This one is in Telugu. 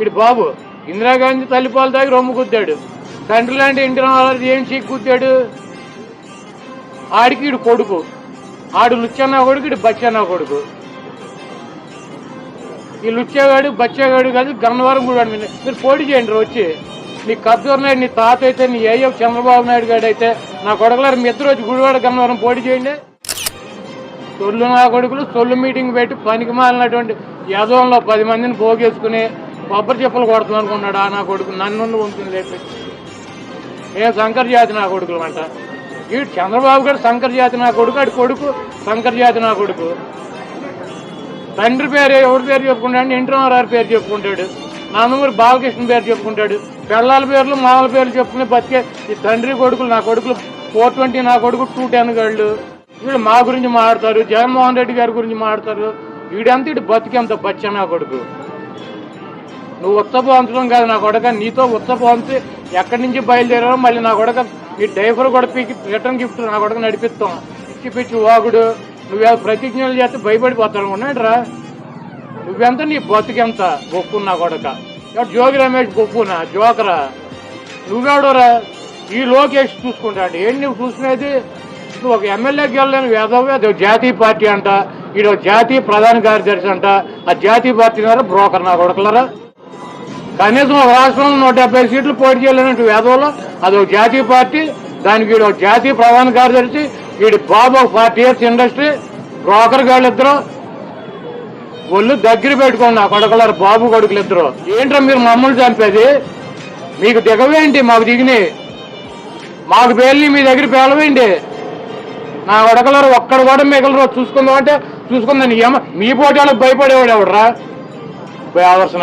ఇటు బాబు. ఇందిరాగాంధీ తల్లిపాల తాగి రొమ్ము గుద్దాడు. తండ్రి లాంటి ఇంటి ఏం చీక్కుద్దాడు ఆడికి ఇడు కొడుకు. ఆడు లుచ్చన్న కొడుకు ఇటు బచ్చన్న కొడుకు. ఈ లుచ్చేగాడు బచ్చేగాడు కాదు గన్నవరం కూడా మీరు పోటీ చేయండి వచ్చి. నీ కబ్జూర్ నాయుడు నీ తాత అయితే నీ ఏయో చంద్రబాబు నాయుడు గారు అయితే నా కొడకలారు మీ ఇద్దరు వచ్చి గుడివాడ గన్నవరం పోటీ చేయండి. సొల్లు నా కొడుకులు సొల్లు మీటింగ్ పెట్టి పనికి మాలినటువంటి యదవంలో పది మందిని పోగేసుకుని కొబ్బరి చెప్పులు కొడుతుంది అనుకున్నాడా? ఆ నా కొడుకు నన్ను ఉంటుంది లేపి. ఏ శంకర్ జాతి నా కొడుకులు అంట ఈ చంద్రబాబు గారు శంకర్ జాతి నా కొడుకు అటు కొడుకు శంకర్ జాతి నా కొడుకు. తండ్రి పేరు ఎవరి పేరు చెప్పుకుంటాడు? ఇంటరామారావు పేరు చెప్పుకుంటాడు. నందమూరి బాలకృష్ణ పేరు చెప్పుకుంటాడు. పిల్లల పేర్లు మామల పేర్లు చెప్పుకుని బతికే ఈ తండ్రి కొడుకులు నా కొడుకులు ఫోర్ ట్వంటీ నా కొడుకు టూ టెన్ గళ్ళు. వీళ్ళు మా గురించి మాట్లాడతారు. జగన్మోహన్ రెడ్డి గారి గురించి మాట్లాడతారు. వీడంతా ఇటు బతికేంత బచ్చ నా కొడుకు. నువ్వు ఉత్తపోంచడం కాదు నా కొడక నీతో ఉత్తపోంచి ఎక్కడి నుంచి బయలుదేరారో మళ్ళీ నా కొడక నీ డ్రైవర్ కూడా పీకి రిటర్న్ గిఫ్ట్ నా కొడక నడిపిస్తాం. పిచ్చి పిచ్చి వాగుడు. నువ్వే ప్రతిజ్ఞలు చేస్తే భయపడిపోతాను ఉన్నాడు రా నువ్వెంత నీ బతుకెంత? గొప్పు నా కొడక. జోగి రమేష్ గొప్పునా? జోకరా. నువ్వెవడోరా? ఈ లోకేష్ చూసుకుంటాడు. ఏంటి నువ్వు చూసుకునేది నువ్వు ఒక ఎమ్మెల్యేకి వెళ్ళలేని వేదవే అది జాతీయ పార్టీ అంట. ఈడ ఒక జాతీయ ప్రధాన కార్యదర్శి అంట. ఆ జాతీయ పార్టీ ద్వారా బ్రోకర్ నా కొడకలరా. కనీసం రాష్ట్రంలో నూట డెబ్బై సీట్లు పోటీ చేయలేనట్టు వేదవలో అది ఒక జాతీయ పార్టీ దానికి వీడు ఒక జాతీయ ప్రధాన కార్యదర్శి వీడి బాబు ఒక ఫార్టీ ఇయర్స్ ఇండస్ట్రీ బ్రోకర్ గాళ్ళిద్దరు ఒళ్ళు దగ్గర పెట్టుకోండి ఆ కొడకలారు బాబు కొడుకులు ఇద్దరు. ఏంట్రా మీరు మమ్మల్ని చంపేది? మీకు దిగవేంటి? మాకు దిగిని మాకు పేర్లు మీ దగ్గర పేలవేంటి? నా కొడకలారు ఒక్కడ కూడా మిగలరు చూసుకుందాం. అంటే చూసుకుందని ఏమ మీ పోటీ వాళ్ళకి భయపడేవాడు ఎవడరా? బేవర్స్